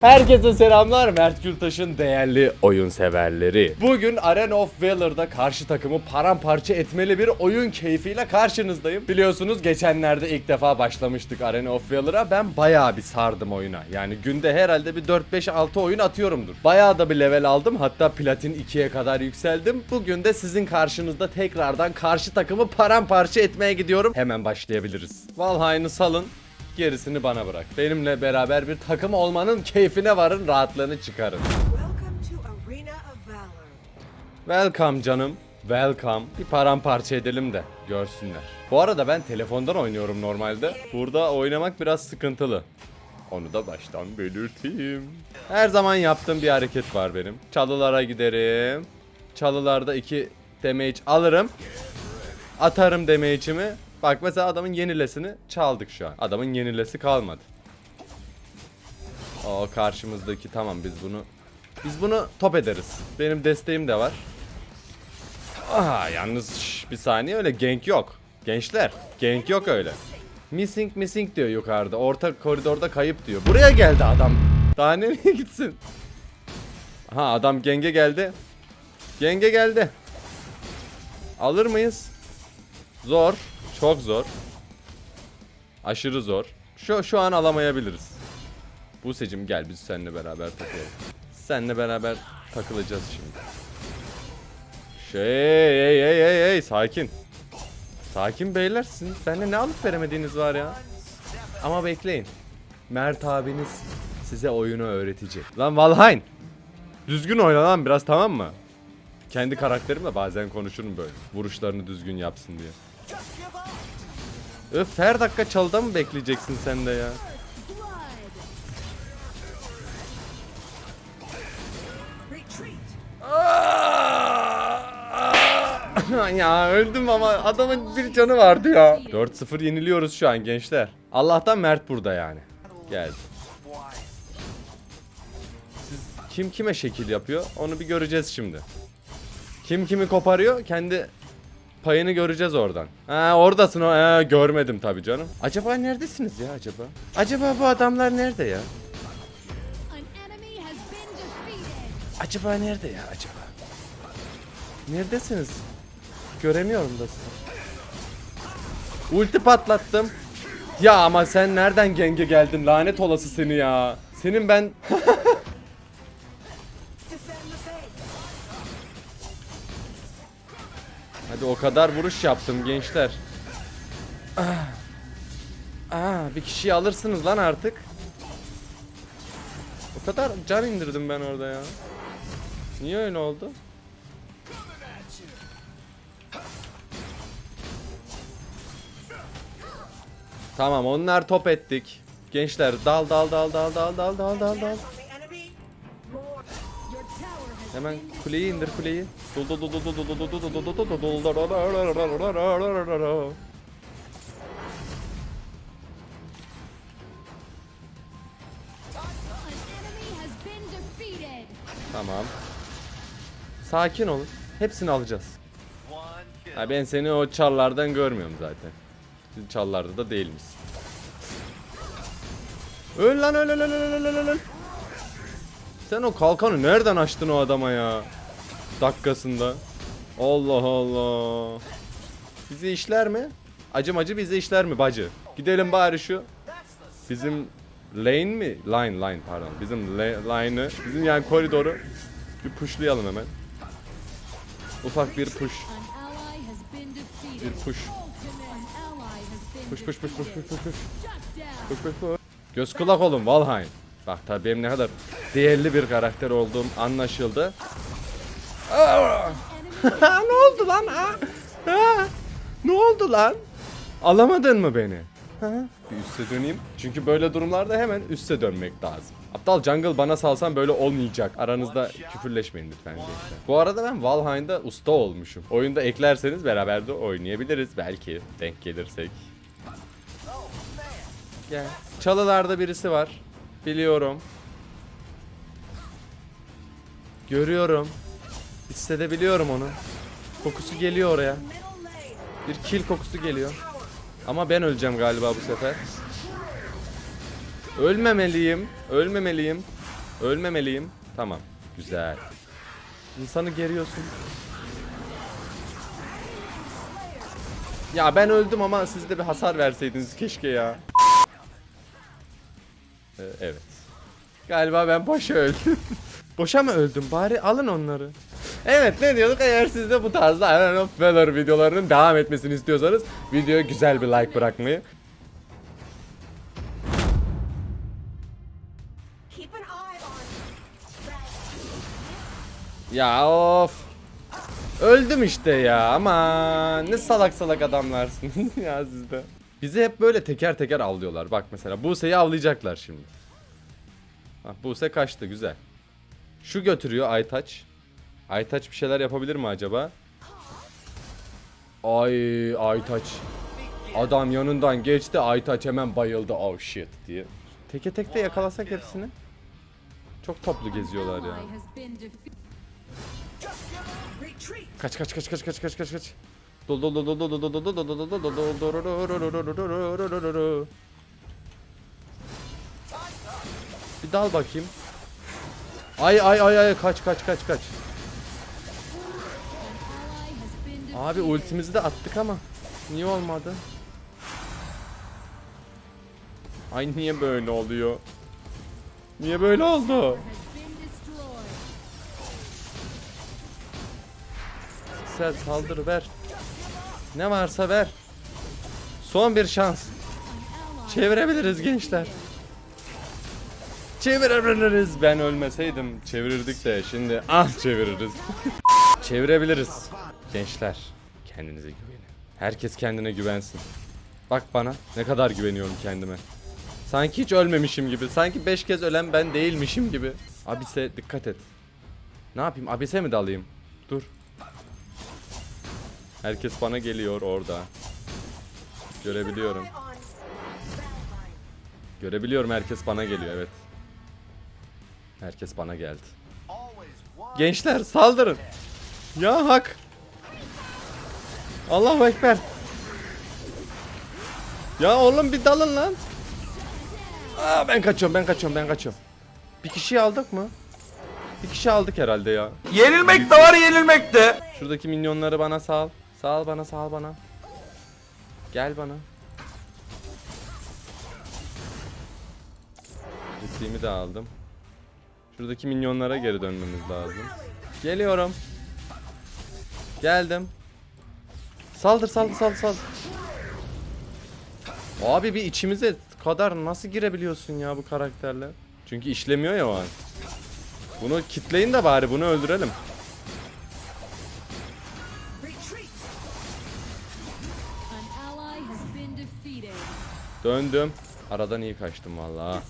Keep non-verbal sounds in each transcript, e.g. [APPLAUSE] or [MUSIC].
Herkese selamlar Mert Gültaş'ın değerli oyun severleri. Bugün Arena of Valor'da karşı takımı paramparça etmeli bir oyun keyfiyle karşınızdayım. Biliyorsunuz geçenlerde ilk defa başlamıştık Arena of Valor'a. Ben bayağı bir sardım oyuna. Yani günde herhalde bir 4-5-6 oyun atıyorumdur. Bayağı da bir level aldım. Hatta platin 2'ye kadar yükseldim. Bugün de sizin karşınızda tekrardan karşı takımı paramparça etmeye gidiyorum. Hemen başlayabiliriz. Valheim'ı salın. Gerisini bana bırak. Benimle beraber bir takım olmanın keyfine varın, rahatlığını çıkarın. Welcome canım. Welcome. Bir paramparça edelim de görsünler. Bu arada ben telefondan oynuyorum normalde. Burada oynamak biraz sıkıntılı. Onu da baştan belirteyim. Her zaman yaptığım bir hareket var benim. Çalılara giderim. Çalılarda iki damage alırım. Atarım damage'imi. Bak mesela adamın yenilesini çaldık şu an. Adamın yenilesi kalmadı. O karşımızdaki tamam biz bunu biz bunu top ederiz. Benim desteğim de var. Aha yalnız şş, bir saniye öyle gank yok. Gençler gank yok öyle. Missing missing diyor yukarıda. Orta koridorda kayıp diyor. Buraya geldi adam. Daha nereye gitsin? Aha adam genge geldi. Genge geldi. Alır mıyız? Zor. Çok zor. Aşırı zor. Şu şu an alamayabiliriz. Buse'cim gel biz seninle beraber takılalım. Seninle beraber takılacağız şimdi. Şey, hey, hey, hey, hey, sakin. Sakin beyler sizin ne alıp veremediğiniz var ya. Ama bekleyin. Mert abiniz size oyunu öğretecek. Lan Valheim. Düzgün oyna lan biraz tamam mı? Kendi karakterimle bazen konuşurum böyle. Vuruşlarını düzgün yapsın diye. Öf her dakika çalıda mı bekleyeceksin sen de ya? [LAUGHS] Ya öldüm ama adamın bir canı vardı ya. 4-0 yeniliyoruz şu an gençler. Allah'tan Mert burada yani. Geldi. Siz kim kime şekil yapıyor onu bir göreceğiz şimdi. Kim kimi koparıyor kendi payını göreceğiz oradan. Ha oradasın o. Ha, görmedim tabii canım. Acaba neredesiniz ya acaba? Acaba bu adamlar nerede ya? Acaba nerede ya acaba? Neredesiniz? Göremiyorum da sizi. Ulti patlattım. Ya ama sen nereden genge geldin lanet olası seni ya. Senin ben [LAUGHS] Hadi o kadar vuruş yaptım gençler. Ah. Aa, bir kişiyi alırsınız lan artık. O kadar can indirdim ben orada ya. Niye öyle oldu? Tamam onlar top ettik. Gençler dal dal dal dal dal dal dal dal dal. Hemen kuleyi indir kuleyi. Dul dul dul dul dul dul dul dul. an enemy has been defeated. Tamam. Sakin olun. Hepsini alacağız. Ha ben seni o çallardan görmüyorum zaten. Çallarda da değil misin? Öl lan öl öl öl öl öl öl öl. Sen o kalkanı nereden açtın o adama ya? Dakikasında. Allah Allah. Bizi işler mi? Acım acı bizi işler mi bacı? Gidelim bari şu. Bizim lane mi? Line line pardon. Bizim line'ı, bizim yani koridoru bir pushlayalım hemen. Ufak bir push. Bir push. Push push push push push push. Push push push. Göz kulak olun Valheim. Bak tabii benim ne kadar değerli bir karakter olduğum anlaşıldı. [LAUGHS] ne oldu lan ha? ha? Ne oldu lan? Alamadın mı beni? Ha? Bir üste döneyim. Çünkü böyle durumlarda hemen üste dönmek lazım. Aptal jungle bana salsan böyle olmayacak. Aranızda küfürleşmeyin lütfen gençler. Bu arada ben Valheim'da usta olmuşum. Oyunda eklerseniz beraber de oynayabiliriz belki denk gelirsek. Gel. Çalılarda birisi var. Biliyorum. Görüyorum. Hissedebiliyorum onu. Kokusu geliyor oraya. Bir kill kokusu geliyor. Ama ben öleceğim galiba bu sefer. Ölmemeliyim. Ölmemeliyim. Ölmemeliyim. Tamam. Güzel. İnsanı geriyorsun. Ya ben öldüm ama siz de bir hasar verseydiniz keşke ya. Ee, evet. Galiba ben boşa öldüm. [LAUGHS] boşa mı öldüm? Bari alın onları. Evet ne diyorduk eğer siz de bu tarzda Iron of Valor videolarının devam etmesini istiyorsanız videoya güzel bir like bırakmayı Keep an eye on Ya of. Öldüm işte ya ama ne salak salak adamlarsınız [LAUGHS] ya siz de. Bizi hep böyle teker teker avlıyorlar. Bak mesela Buse'yi avlayacaklar şimdi. Bak Buse kaçtı güzel. Şu götürüyor Aytaç. Aytaç bir şeyler yapabilir mi acaba? Ay Aytaç. Adam yanından geçti Aytaç hemen bayıldı oh shit diye. Teke tek de yakalasak hepsini. Çok toplu geziyorlar ya. Retreat. Kaç kaç kaç kaç kaç kaç kaç kaç. Bir dal bakayım. Ay ay ay ay kaç kaç kaç kaç. Abi ultimizi de attık ama niye olmadı? Ay niye böyle oluyor? Niye böyle oldu? Sen saldır ver. Ne varsa ver. Son bir şans. Çevirebiliriz gençler. Çevirebiliriz. Ben ölmeseydim çevirirdik de şimdi ah çeviririz. [LAUGHS] Çevirebiliriz. Gençler kendinize güvenin. Herkes kendine güvensin. Bak bana ne kadar güveniyorum kendime. Sanki hiç ölmemişim gibi. Sanki 5 kez ölen ben değilmişim gibi. Abise dikkat et. Ne yapayım? Abise mi dalayım? Dur. Herkes bana geliyor orada. Görebiliyorum. Görebiliyorum herkes bana geliyor evet. Herkes bana geldi. Gençler saldırın. Ya hak. Allahu ekber. Ya oğlum bir dalın lan. Aa, ben kaçıyorum ben kaçıyorum ben kaçıyorum. Bir kişiyi aldık mı? Bir kişi aldık herhalde ya. Yenilmek de var yenilmek de. Şuradaki minyonları bana sal. Sal bana sal bana. Gel bana. Ciddiğimi de aldım. Şuradaki minyonlara geri dönmemiz lazım. Geliyorum. Geldim. Saldır saldır saldır saldır. Abi bir içimize kadar nasıl girebiliyorsun ya bu karakterle? Çünkü işlemiyor ya o an. Bunu kitleyin de bari bunu öldürelim. Döndüm. Aradan iyi kaçtım vallahi.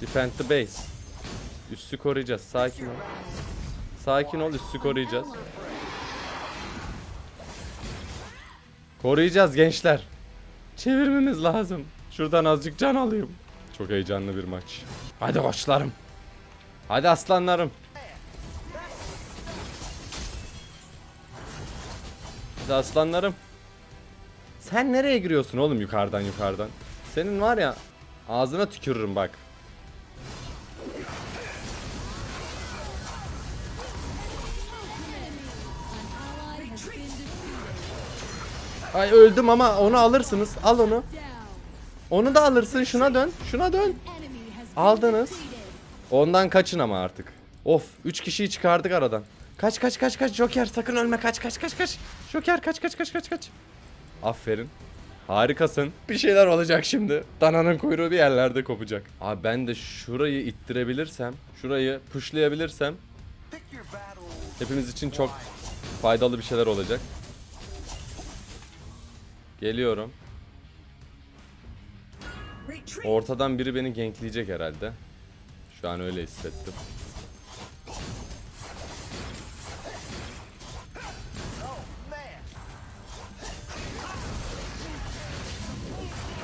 Defend the base. Üssü koruyacağız. Sakin ol. Sakin ol. Üssü koruyacağız. Koruyacağız gençler. Çevirmemiz lazım. Şuradan azıcık can alayım. Çok heyecanlı bir maç. Hadi koçlarım. Hadi aslanlarım. Hadi aslanlarım. Sen nereye giriyorsun oğlum yukarıdan yukarıdan? Senin var ya ağzına tükürürüm bak. Ay öldüm ama onu alırsınız. Al onu. Onu da alırsın. Şuna dön. Şuna dön. Aldınız. Ondan kaçın ama artık. Of 3 kişiyi çıkardık aradan. Kaç kaç kaç kaç Joker sakın ölme kaç kaç kaç kaç. Joker kaç kaç kaç kaç kaç. Aferin. Harikasın. Bir şeyler olacak şimdi. Dananın kuyruğu bir yerlerde kopacak. Abi ben de şurayı ittirebilirsem, şurayı pushlayabilirsem hepimiz için çok faydalı bir şeyler olacak. Geliyorum. Ortadan biri beni gankleyecek herhalde. Şu an öyle hissettim.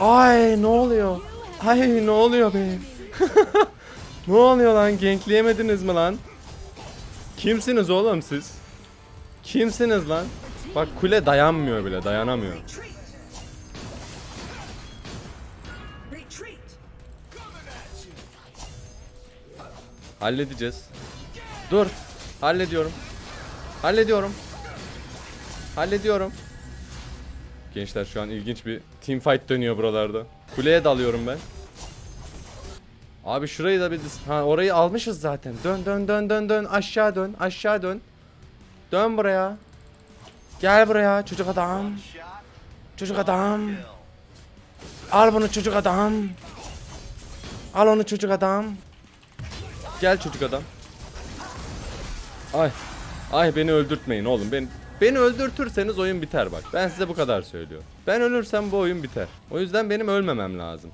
Ay ne oluyor? Ay ne oluyor be? [LAUGHS] ne oluyor lan? Gankleyemediniz mi lan? Kimsiniz oğlum siz? Kimsiniz lan? Bak kule dayanmıyor bile, dayanamıyor. Halledeceğiz. Dur. Hallediyorum. Hallediyorum. Hallediyorum. Gençler şu an ilginç bir team fight dönüyor buralarda. Kuleye dalıyorum ben. Abi şurayı da bir ha orayı almışız zaten. Dön dön dön dön dön aşağı dön aşağı dön. Dön buraya. Gel buraya çocuk adam. Çocuk adam. Al bunu çocuk adam. Al onu çocuk adam. Gel çocuk adam. Ay. Ay beni öldürtmeyin oğlum. Ben beni öldürtürseniz oyun biter bak. Ben size bu kadar söylüyorum. Ben ölürsem bu oyun biter. O yüzden benim ölmemem lazım.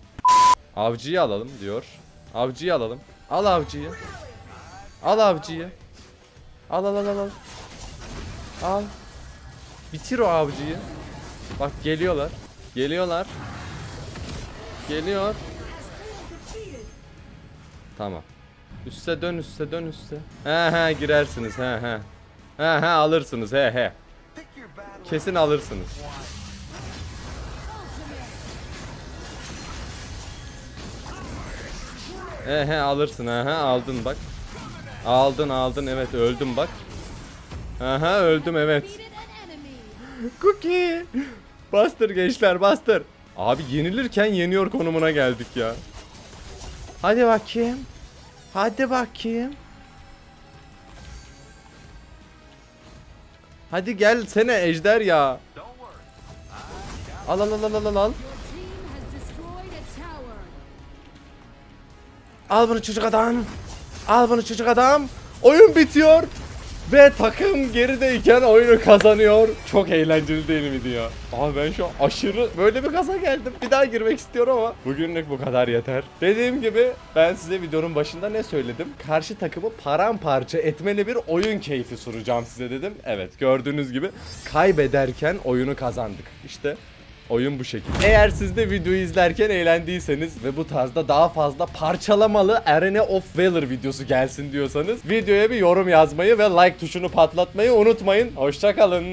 Avcıyı alalım diyor. Avcıyı alalım. Al avcıyı. Al avcıyı. Al al al al al. Bitir o avcıyı. Bak geliyorlar. Geliyorlar. Geliyor. Tamam. Üste dön üste dön üste. He he girersiniz he he. He he alırsınız he he. Kesin alırsınız. He he alırsın he aldın bak. Aldın aldın evet öldüm bak. Aha öldüm evet. Cookie. Bastır gençler bastır. Abi yenilirken yeniyor konumuna geldik ya. Hadi bakayım. Hadi bakayım. Hadi gel sene ejder ya. Al al al al al al. Al bunu çocuk adam. Al bunu çocuk adam. Oyun bitiyor. Ve takım gerideyken oyunu kazanıyor. Çok eğlenceli değil miydi ya? Abi ben şu an aşırı böyle bir gaza geldim. Bir daha girmek istiyorum ama bugünlük bu kadar yeter. Dediğim gibi ben size videonun başında ne söyledim? Karşı takımı paramparça etmeli bir oyun keyfi sunacağım size dedim. Evet gördüğünüz gibi kaybederken oyunu kazandık. İşte Oyun bu şekilde. Eğer siz de videoyu izlerken eğlendiyseniz ve bu tarzda daha fazla parçalamalı Arena of Valor videosu gelsin diyorsanız videoya bir yorum yazmayı ve like tuşunu patlatmayı unutmayın. Hoşçakalın.